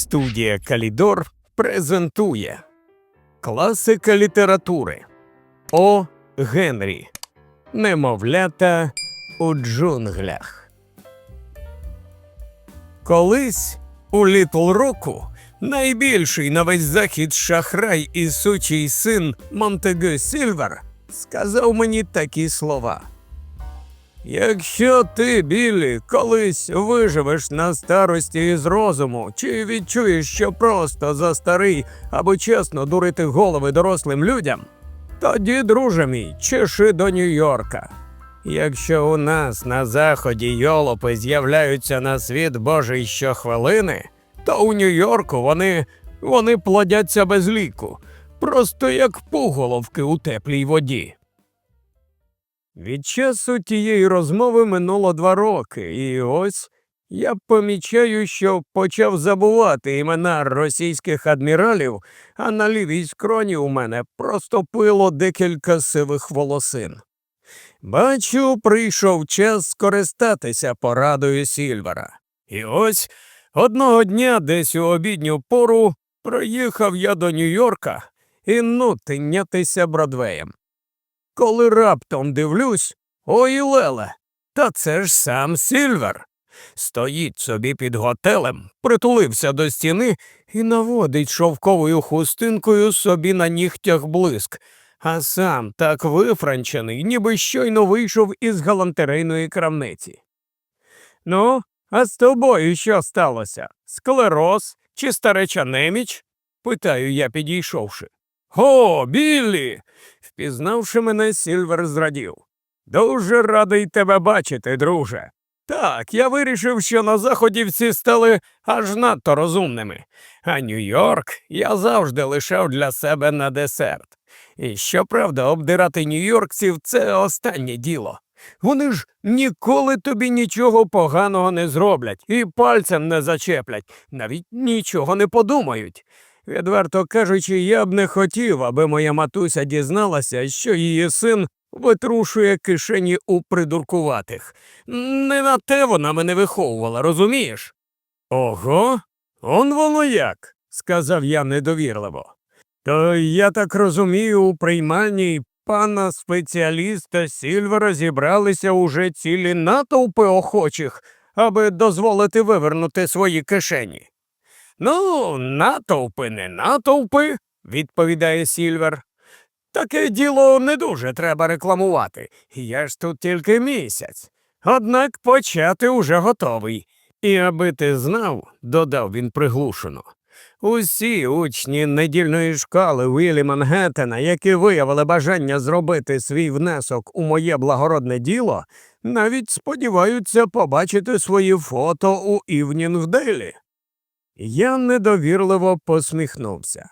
Студія Калідор презентує Класика літератури О. Генрі Немовлята у джунглях. Колись у Літл Року найбільший на весь захід шахрай і сучий син Монтеге Сільвер сказав мені такі слова. Якщо ти, Біллі, колись виживеш на старості із розуму, чи відчуєш, що просто за старий або чесно дурити голови дорослим людям, тоді, друже мій, чеши до Нью-Йорка. Якщо у нас на заході йолопи з'являються на світ Божий щохвилини, то у Нью-Йорку вони, вони плодяться без ліку, просто як пуголовки у теплій воді. Від часу тієї розмови минуло два роки, і ось я помічаю, що почав забувати імена російських адміралів, а на лівій скроні у мене просто пило декілька сивих волосин. Бачу, прийшов час скористатися порадою Сільвера. І ось одного дня, десь у обідню пору, проїхав я до Нью-Йорка і ну тинятися Бродвеєм. Коли раптом дивлюсь, ой Леле, та це ж сам Сільвер. Стоїть собі під готелем, притулився до стіни і наводить шовковою хустинкою собі на нігтях блиск, а сам так вифранчений, ніби щойно вийшов із галантерейної крамниці. Ну, а з тобою що сталося? Склероз чи стареча неміч? питаю я, підійшовши. О, Біллі. Впізнавши мене, Сільвер зрадів. Дуже радий тебе бачити, друже. Так, я вирішив, що на заході всі стали аж надто розумними, а Нью-Йорк я завжди лишав для себе на десерт. І щоправда, обдирати нью-йоркців це останнє діло. Вони ж ніколи тобі нічого поганого не зроблять і пальцем не зачеплять, навіть нічого не подумають. Відверто кажучи, я б не хотів, аби моя матуся дізналася, що її син витрушує кишені у придуркуватих. Не на те вона мене виховувала, розумієш? Ого, он воно як, сказав я недовірливо. То я так розумію, у приймальній пана спеціаліста Сільвера зібралися уже цілі натовпи охочих, аби дозволити вивернути свої кишені. Ну, натовпи не натовпи, відповідає Сільвер. Таке діло не дуже треба рекламувати. Я ж тут тільки місяць. Однак почати уже готовий. І аби ти знав, додав він приглушено. Усі учні недільної школи Віллі Мангеттена, які виявили бажання зробити свій внесок у моє благородне діло, навіть сподіваються побачити свої фото у Івнінгдейлі. Я недовірливо посміхнувся.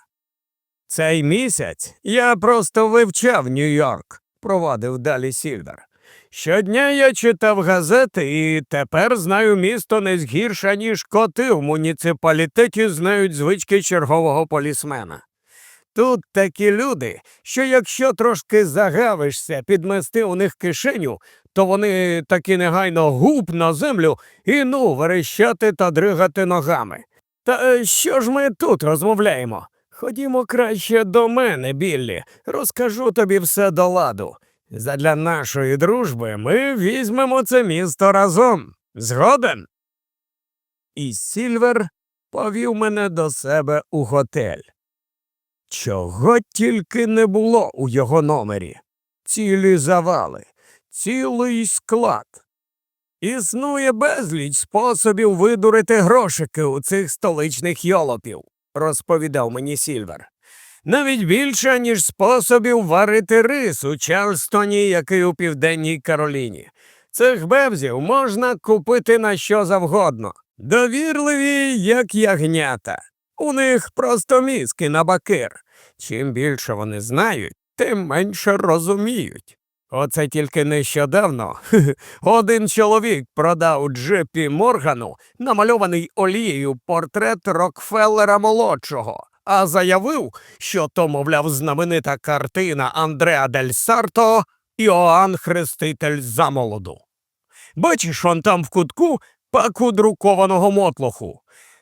Цей місяць я просто вивчав Нью-Йорк, провадив далі Сільвер. Щодня я читав газети і тепер знаю місто не згірше, ніж коти в муніципалітеті знають звички чергового полісмена. Тут такі люди, що якщо трошки загавишся підмести у них кишеню, то вони таки негайно губ на землю і ну верещати та дригати ногами. Та е, що ж ми тут розмовляємо? Ходімо краще до мене, Біллі, розкажу тобі все до ладу. Задля нашої дружби ми візьмемо це місто разом. Згоден? І Сільвер повів мене до себе у готель. Чого тільки не було у його номері. Цілі завали, цілий склад. Існує безліч способів видурити грошики у цих столичних йолопів, розповідав мені Сільвер. Навіть більше, ніж способів варити рис у Чарльстоні, який у Південній Кароліні. Цих бебзів можна купити на що завгодно. Довірливі, як ягнята. У них просто мізки на бакир. Чим більше вони знають, тим менше розуміють. Оце тільки нещодавно один чоловік продав Джепі Моргану намальований олією портрет Рокфеллера молодшого, а заявив, що то, мовляв, знаменита картина Андреа Дель Сарто Іоанн Хреститель замолоду. Бачиш он там в кутку паку друкованого мотлоху.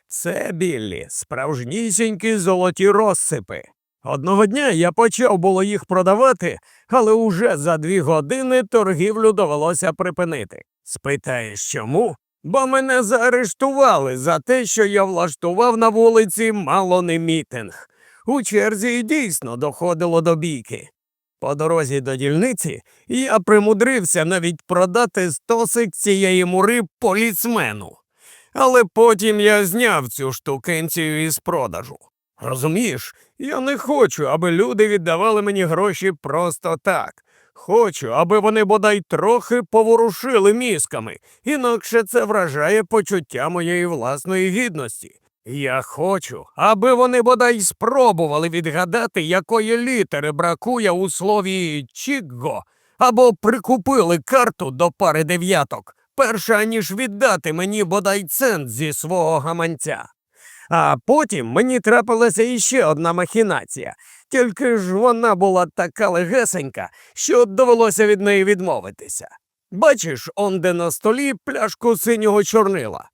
Це біллі, справжнісінькі золоті розсипи. Одного дня я почав було їх продавати, але уже за дві години торгівлю довелося припинити. Спитаєш чому? Бо мене заарештували за те, що я влаштував на вулиці мало не мітинг. У черзі й дійсно доходило до бійки. По дорозі до дільниці я примудрився навіть продати стосик цієї мури поліцмену. Але потім я зняв цю штукенцію із продажу. Розумієш, я не хочу, аби люди віддавали мені гроші просто так. Хочу, аби вони бодай трохи поворушили мізками, інакше це вражає почуття моєї власної гідності. Я хочу, аби вони бодай спробували відгадати, якої літери бракує у слові Чікго, або прикупили карту до пари дев'яток, перше ніж віддати мені бодай цент зі свого гаманця. А потім мені трапилася іще одна махінація, тільки ж вона була така легесенька, що довелося від неї відмовитися. Бачиш, он де на столі пляшку синього чорнила.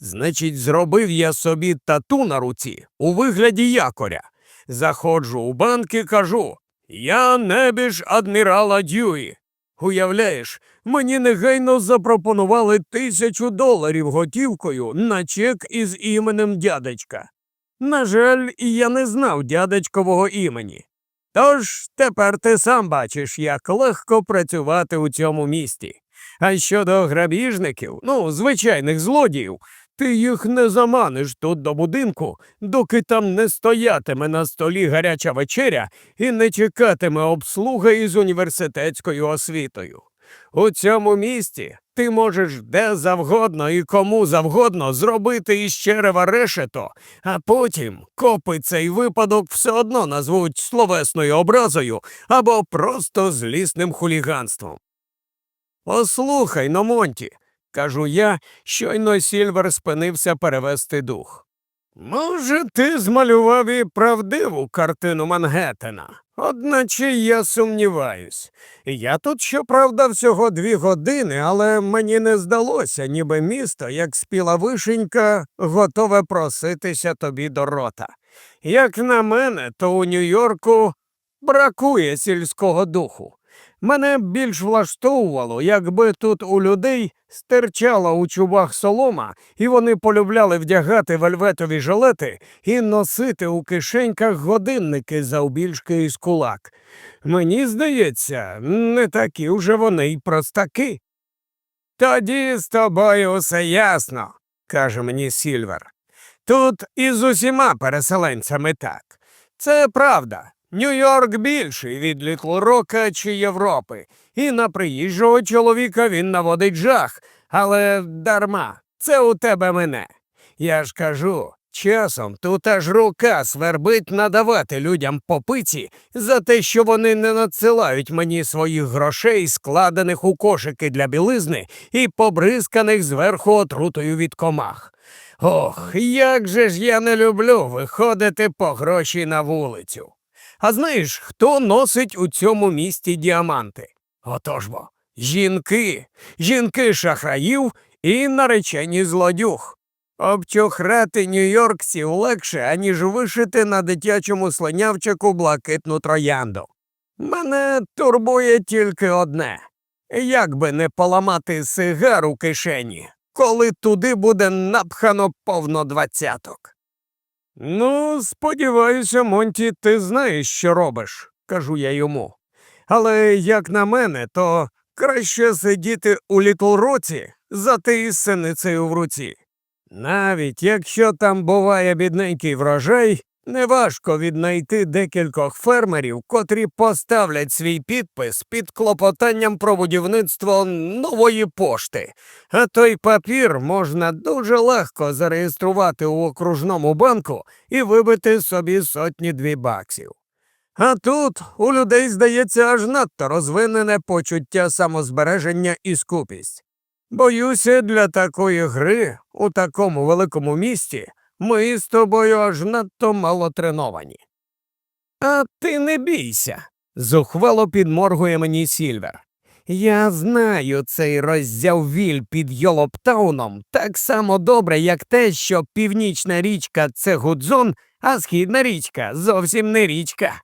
Значить, зробив я собі тату на руці у вигляді якоря. Заходжу у банк і кажу: Я небіж адмірала Дьюї. Уявляєш, мені негайно запропонували тисячу доларів готівкою на чек із іменем дядечка. На жаль, я не знав дядечкового імені. Тож тепер ти сам бачиш, як легко працювати у цьому місті. А щодо грабіжників, ну, звичайних злодіїв, ти їх не заманиш тут до будинку, доки там не стоятиме на столі гаряча вечеря і не чекатиме обслуга із університетською освітою. У цьому місті ти можеш де завгодно і кому завгодно зробити із черева решето, а потім копи цей випадок все одно назвуть словесною образою або просто злісним хуліганством. Послухай но, Монті, кажу я, щойно Сільвер спинився перевести дух. Може, ти змалював і правдиву картину Мангеттена, одначе я сумніваюсь. Я тут, щоправда, всього дві години, але мені не здалося, ніби місто, як спіла вишенька, готове проситися тобі до рота. Як на мене, то у Нью-Йорку бракує сільського духу. Мене більш влаштовувало, якби тут у людей стирчала у чубах солома, і вони полюбляли вдягати вельветові жилети і носити у кишеньках годинники завбільшки із кулак. Мені здається, не такі вже вони й простаки. Тоді з тобою усе ясно, каже мені Сільвер. Тут із усіма переселенцями так. Це правда. Нью-Йорк більший від Літл-Рока чи Європи, і на приїжджого чоловіка він наводить жах, але дарма, це у тебе мене. Я ж кажу, часом тут аж рука свербить надавати людям попиці за те, що вони не надсилають мені своїх грошей, складених у кошики для білизни і побризканих зверху отрутою від комах. Ох, як же ж я не люблю виходити по гроші на вулицю. А знаєш, хто носить у цьому місті діаманти? Отож бо, жінки, жінки шахраїв і наречені злодюг. Обчохрати нью-йоркців легше, аніж вишити на дитячому слонявчику блакитну троянду. Мене турбує тільки одне як би не поламати сигар у кишені, коли туди буде напхано повно двадцяток. Ну, сподіваюся, Монті, ти знаєш, що робиш, кажу я йому. Але, як на мене, то краще сидіти у літлроці за ти синицею в руці. Навіть якщо там буває бідненький врожай, неважко віднайти декількох фермерів, котрі поставлять свій підпис під клопотанням про будівництво нової пошти, а той папір можна дуже легко зареєструвати у окружному банку і вибити собі сотні дві баксів. А тут у людей, здається, аж надто розвинене почуття самозбереження і скупість. Боюся, для такої гри у такому великому місті ми з тобою аж надто мало треновані. А ти не бійся, зухвало підморгує мені Сільвер. Я знаю цей роззяввіль під Йолоптауном так само добре, як те, що північна річка це Гудзон, а східна річка зовсім не річка.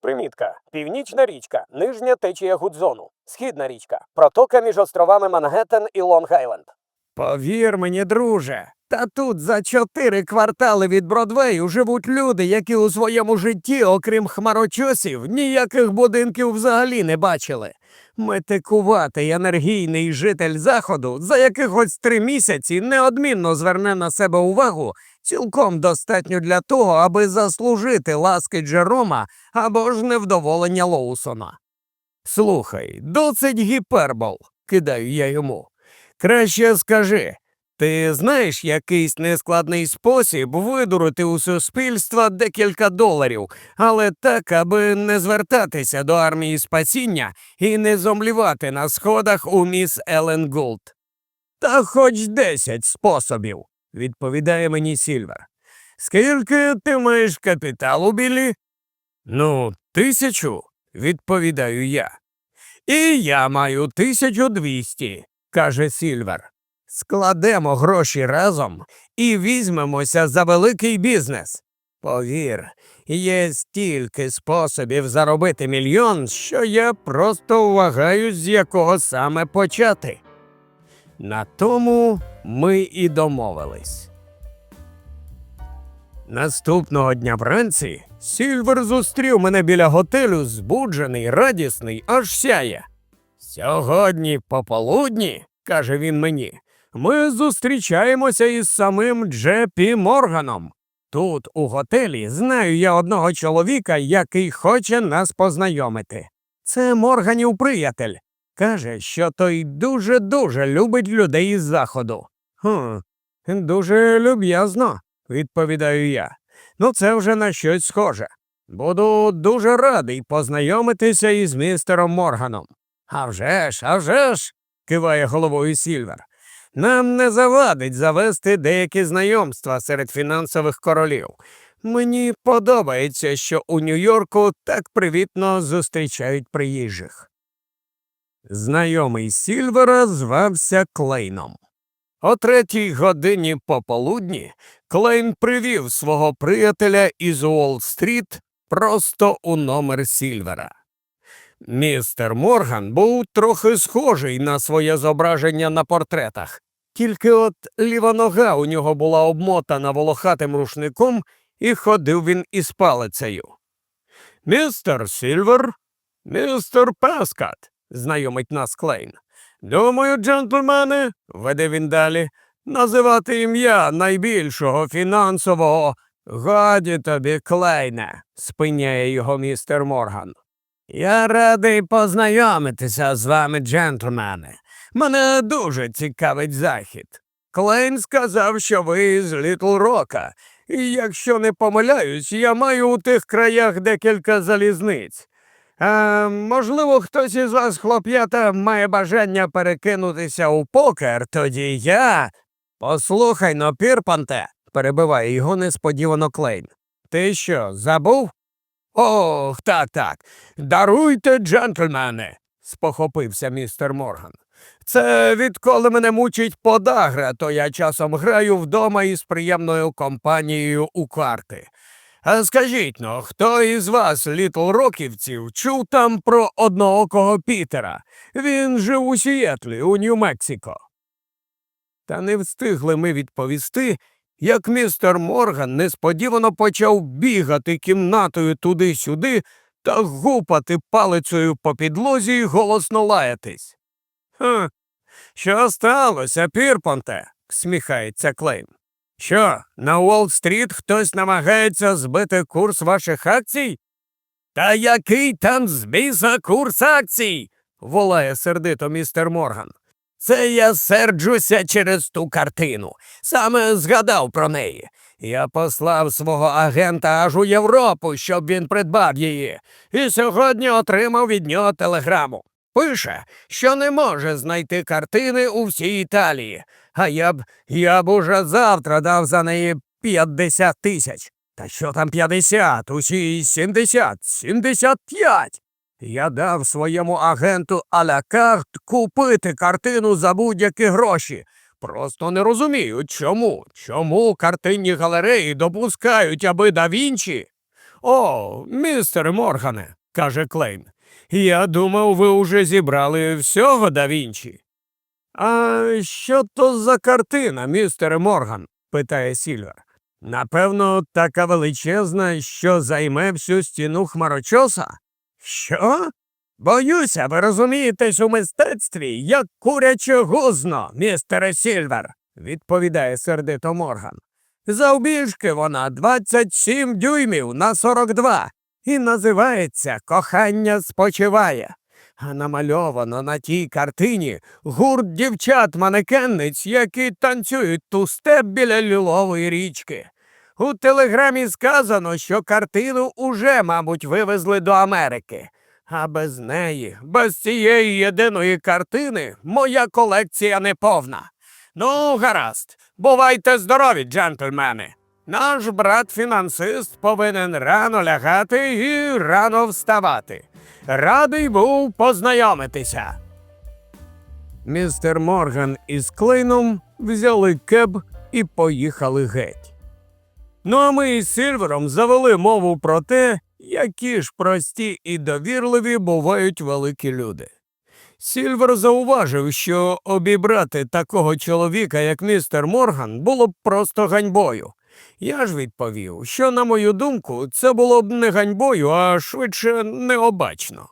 Примітка. Північна річка, нижня течія Гудзону. Східна річка. Протока між островами Мангеттен і Лонг-Айленд. Повір мені, друже, та тут за чотири квартали від Бродвею живуть люди, які у своєму житті, окрім хмарочосів, ніяких будинків взагалі не бачили. Метикуватий енергійний житель заходу за якихось три місяці неодмінно зверне на себе увагу, цілком достатньо для того, аби заслужити ласки Джерома або ж невдоволення Лоусона. Слухай, досить гіпербол, кидаю я йому. Краще скажи, ти знаєш якийсь нескладний спосіб видурити у суспільства декілька доларів, але так, аби не звертатися до армії спасіння і не зомлівати на сходах у міс Елен Гулд? Та хоч десять способів, відповідає мені Сільвер. Скільки ти маєш капіталу, Білі? Ну, тисячу, відповідаю я. І я маю тисячу двісті, каже Сільвер. Складемо гроші разом і візьмемося за великий бізнес. Повір, є стільки способів заробити мільйон, що я просто вагаюсь, з якого саме почати. На тому ми і домовились. Наступного дня вранці Сільвер зустрів мене біля готелю, збуджений, радісний, аж сяє. Сьогодні пополудні, каже він мені, ми зустрічаємося із самим Джепі Морганом. Тут, у готелі, знаю я одного чоловіка, який хоче нас познайомити. Це Морганів приятель. Каже, що той дуже-дуже любить людей із заходу. Хм, дуже люб'язно, відповідаю я. Ну, це вже на щось схоже. Буду дуже радий познайомитися із містером Морганом. «А вже ж, а вже ж!» – киває головою Сільвер. Нам не завадить завести деякі знайомства серед фінансових королів. Мені подобається, що у Нью-Йорку так привітно зустрічають приїжджих. Знайомий Сільвера звався Клейном. О третій годині пополудні Клейн привів свого приятеля із Уолл-стріт просто у номер Сільвера. Містер Морган був трохи схожий на своє зображення на портретах, тільки от ліва нога у нього була обмотана волохатим рушником, і ходив він із палицею. Містер Сільвер, містер Пескат, знайомить нас Клейн. Думаю, джентльмени, веде він далі, називати ім'я найбільшого фінансового. Годі тобі, Клейне, спиняє його містер Морган. Я радий познайомитися з вами, джентльмени. Мене дуже цікавить захід. Клейн сказав, що ви з Літл Рока, і якщо не помиляюсь, я маю у тих краях декілька залізниць. А, можливо, хтось із вас, хлоп'ята, має бажання перекинутися у покер, тоді я. Послухай но, Пірпанте, перебиває його несподівано Клейн. Ти що, забув? Ох, так, так. Даруйте, джентльмени, спохопився містер Морган. Це відколи мене мучить подагра, то я часом граю вдома із приємною компанією у карти. А скажіть но, хто із вас, літл роківців, чув там про одноокого Пітера? Він жив у Сієтлі, у Нью-Мексико. Та не встигли ми відповісти, як містер Морган несподівано почав бігати кімнатою туди-сюди та гупати палицею по підлозі й голосно лаятись. Хм, що сталося, Пірпонте? сміхається Клейн. Що, на Уолл-стріт хтось намагається збити курс ваших акцій? Та який там збіса курс акцій? волає сердито містер Морган. Це я серджуся через ту картину. Саме згадав про неї. Я послав свого агента аж у Європу, щоб він придбав її, і сьогодні отримав від нього телеграму. Пише, що не може знайти картини у всій Італії, а я б я б уже завтра дав за неї 50 тисяч. Та що там 50? Усі 70, 75. Я дав своєму агенту Алякарт купити картину за будь-які гроші. Просто не розумію, чому? Чому картинні галереї допускають, аби да Вінчі? О, містер Моргане, каже Клейн. Я думав, ви уже зібрали всього да Вінчі. А що то за картина, містере Морган? питає Сільвер. Напевно, така величезна, що займе всю стіну хмарочоса? Що? Боюся, ви розумієтесь у мистецтві, як куряче гузно, містере Сільвер, відповідає сердито Морган. Завбільшки вона 27 дюймів на 42 і називається Кохання спочиває. А намальовано на тій картині гурт дівчат-манекенниць, які танцюють ту-степ біля лілової річки. У телеграмі сказано, що картину уже, мабуть, вивезли до Америки. А без неї, без цієї єдиної картини, моя колекція не повна. Ну, гаразд, бувайте здорові, джентльмени. Наш брат-фінансист повинен рано лягати і рано вставати. Радий був познайомитися. Містер Морган із Клейном взяли кеб і поїхали геть. Ну а ми із Сильвером завели мову про те, які ж прості і довірливі бувають великі люди. Сільвер зауважив, що обібрати такого чоловіка, як містер Морган, було б просто ганьбою. Я ж відповів, що, на мою думку, це було б не ганьбою, а швидше необачно.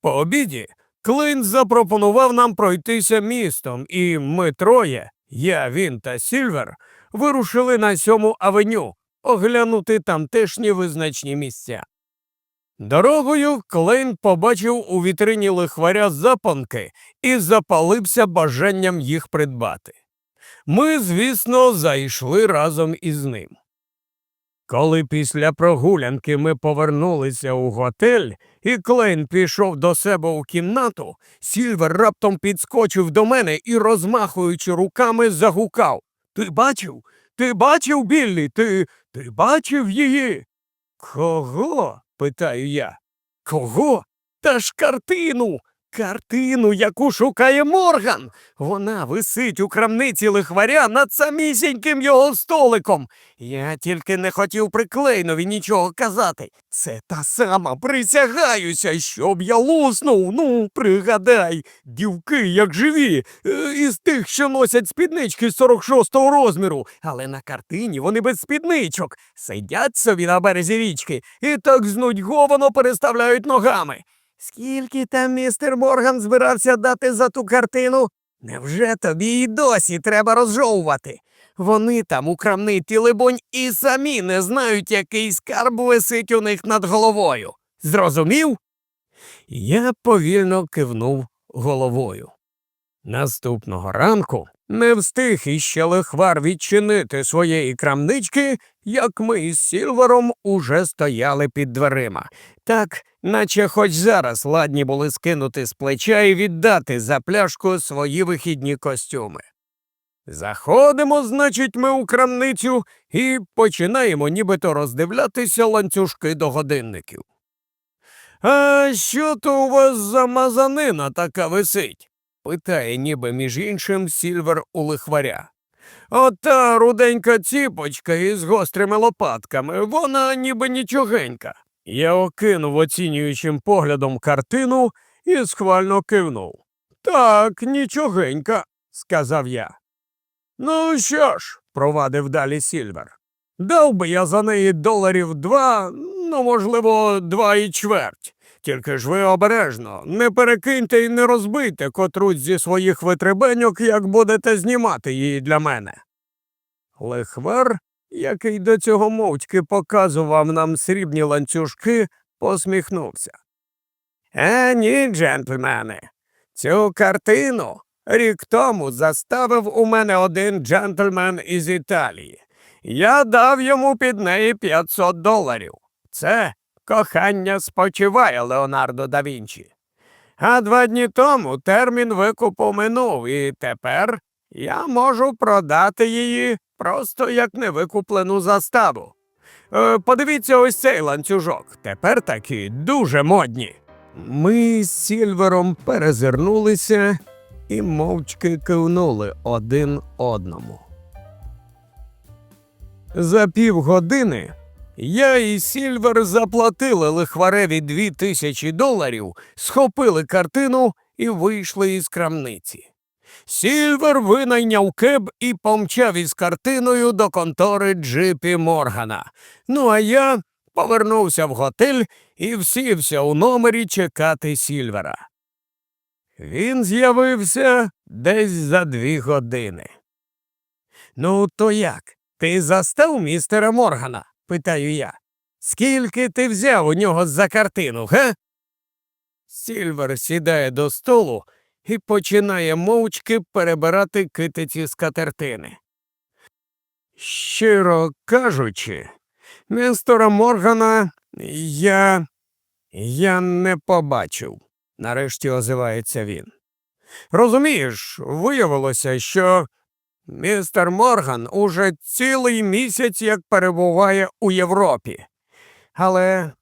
По обіді Клин запропонував нам пройтися містом, і ми троє, я, він та Сільвер, вирушили на сьому авеню оглянути тамтешні визначні місця. Дорогою Клейн побачив у вітрині лихваря запонки і запалився бажанням їх придбати. Ми, звісно, зайшли разом із ним. Коли після прогулянки ми повернулися у готель, і Клейн пішов до себе у кімнату, Сільвер раптом підскочив до мене і, розмахуючи руками, загукав Ти бачив? Ти бачив, Біллі? Ти, ти бачив її? Кого? питаю я. Кого? Та ж картину. Картину, яку шукає Морган. Вона висить у крамниці лихваря над самісіньким його столиком. Я тільки не хотів приклейнові нічого казати. Це та сама присягаюся, щоб я луснув. Ну, пригадай, дівки, як живі, е, із тих, що носять спіднички з 46-го розміру. Але на картині вони без спідничок. Сидять собі на березі річки і так знудьговано переставляють ногами. Скільки там містер Морган збирався дати за ту картину? Невже тобі і досі треба розжовувати? Вони там у крамниці, либонь, і самі не знають, який скарб висить у них над головою. Зрозумів? Я повільно кивнув головою. Наступного ранку не встиг іще лихвар відчинити своєї крамнички, як ми із Сілвером уже стояли під дверима. Так, наче хоч зараз ладні були скинути з плеча і віддати за пляшку свої вихідні костюми. Заходимо, значить, ми у крамницю і починаємо нібито роздивлятися ланцюжки до годинників. А що то у вас за мазанина така висить? Питає, ніби між іншим Сільвер у лихваря. Ота руденька ціпочка із гострими лопатками, вона ніби нічогенька. Я окинув оцінюючим поглядом картину і схвально кивнув. Так, нічогенька, сказав я. Ну що ж, провадив далі Сільвер. Дав би я за неї доларів два, ну, можливо, два і чверть. Тільки ж ви обережно, не перекиньте і не розбийте котрусь зі своїх витребеньок, як будете знімати її для мене. Лихвар, який до цього мовчки показував нам срібні ланцюжки, посміхнувся. Е, ні, джентльмени, цю картину рік тому заставив у мене один джентльмен із Італії. Я дав йому під неї 500 доларів. Це кохання спочиває Леонардо да Вінчі. А два дні тому термін викупу минув, і тепер я можу продати її просто як невикуплену заставу. Е, подивіться ось цей ланцюжок. Тепер такі дуже модні. Ми з Сільвером перезирнулися і мовчки кивнули один одному. За півгодини я і Сільвер заплатили лихвареві дві тисячі доларів, схопили картину і вийшли із крамниці. Сільвер винайняв кеб і помчав із картиною до контори Джипі Моргана. Ну а я повернувся в готель і всівся у номері чекати Сільвера. Він з'явився десь за дві години. Ну, то як? Ти застав містера Моргана? Питаю я. Скільки ти взяв у нього за картину, га? Сільвер сідає до столу і починає мовчки перебирати китиці з катертини. Щиро кажучи, містера Моргана я. я не побачив, нарешті озивається він. Розумієш, виявилося, що містер Морган уже цілий місяць як перебуває у Європі. Але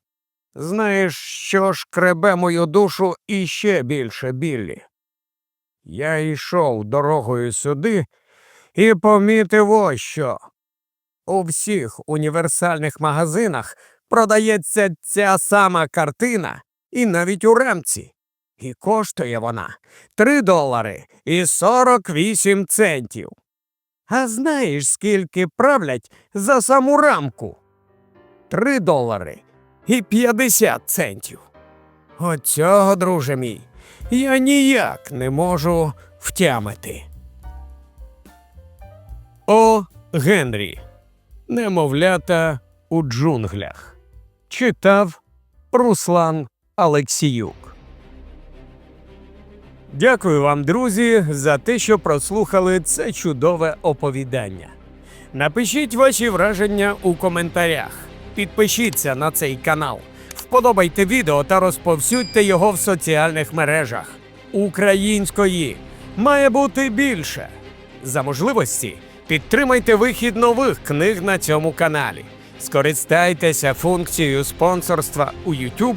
знаєш, що ж кребе мою душу іще більше біллі. Я йшов дорогою сюди і помітив ось що. У всіх універсальних магазинах продається ця сама картина, і навіть у рамці. І коштує вона 3 долари і 48 центів. А знаєш, скільки правлять за саму рамку? 3 долари і 50 центів. Оцього, друже мій, я ніяк не можу втямити. О. Генрі. Немовлята у джунглях. Читав Руслан Алексіюк. Дякую вам, друзі, за те, що прослухали це чудове оповідання. Напишіть ваші враження у коментарях. Підпишіться на цей канал, вподобайте відео та розповсюдьте його в соціальних мережах. Української має бути більше. За можливості підтримайте вихід нових книг на цьому каналі. Скористайтеся функцією спонсорства у YouTube